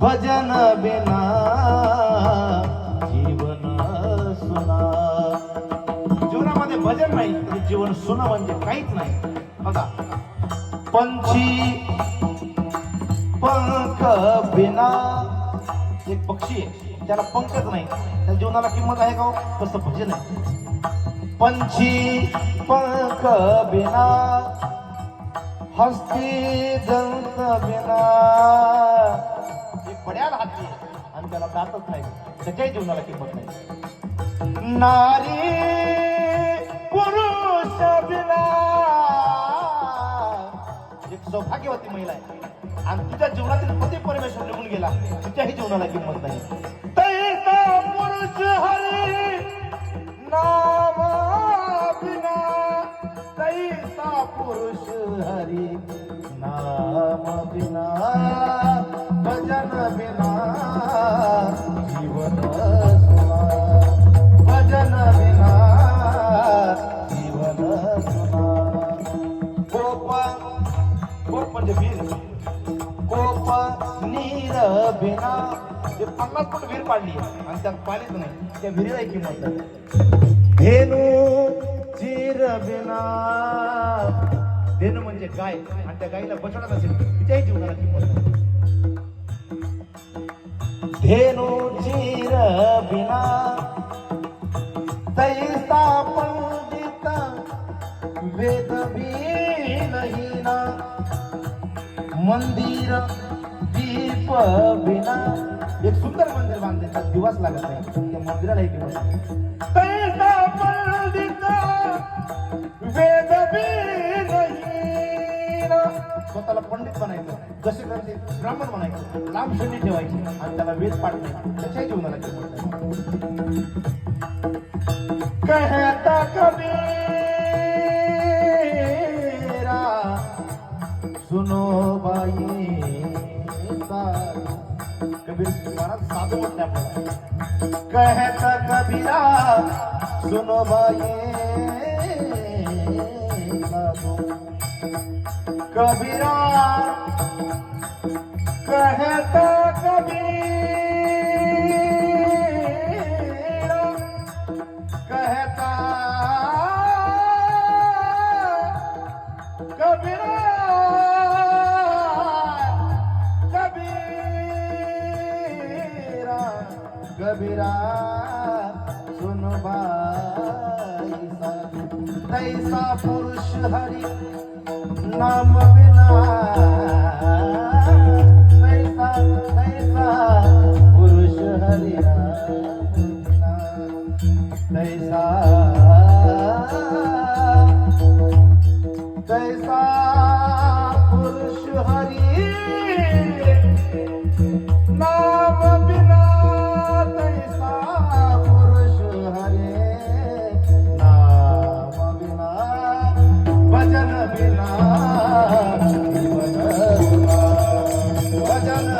भजन बिना जीवन सुना. जीवनामध्ये भजन नाही तर जीवन सुना म्हणजे काहीच नाही. बघा. पंछी पंख बिना एक पक्षी आहे. त्याला पंखच नाही. त्या जीवनाला किंमत आहे का हो? तसं भजन आहे. पंछी पंख बिना हस्ती दंत बिना एक पड्याला हाती आणि त्याला दातच नाही. त्याच्याही जीवनाला किंमत नाही. नारी पुरुष बिना एक सौभाग्यवती महिला आहे. आणि तुझ्या जीवनातील पती परमेश्वर निघून गेला. तुझ्याही जीवनाला किंमत नाही. तैसा पुरुष हरी नाम म्हणजे वीर. कोप नीर बिना. ते पन्नास फूट वीर पाडली. आणि त्यात पाणीच नाही. त्या विहिरीला किंमत धेनू चीर बिना. धेनू म्हणजे गाय. आणि त्या गायीला बछडा असेल. तिच्याही जीवनाला किंमत धेनू चीर बिना. तैसा पंडित वेद मंदिर दीप बिना. एक सुंदर मंदिर बांधले त्यात दिवस लागत नाही. त्या मंदिराला एक दिवस वेद स्वतःला पंडित बनायचं जसे करते ब्राह्मण बनायचं लांब शनी ठेवायचे आणि त्याला वेद पाडणे त्याच्या जीवनाला किंमत कहता कबीरा. सुनो कबीर महाराज साधू म्हटले आपल्याला कहता कबीरा सुनो बाई साधू कबीरा कहता कबीरा सुन भाई तैसा पुरुष हरि नाम बिना। तैसा तैसा पुरुष हरि नाम बिना। तैसा तैसा पुरुष हरि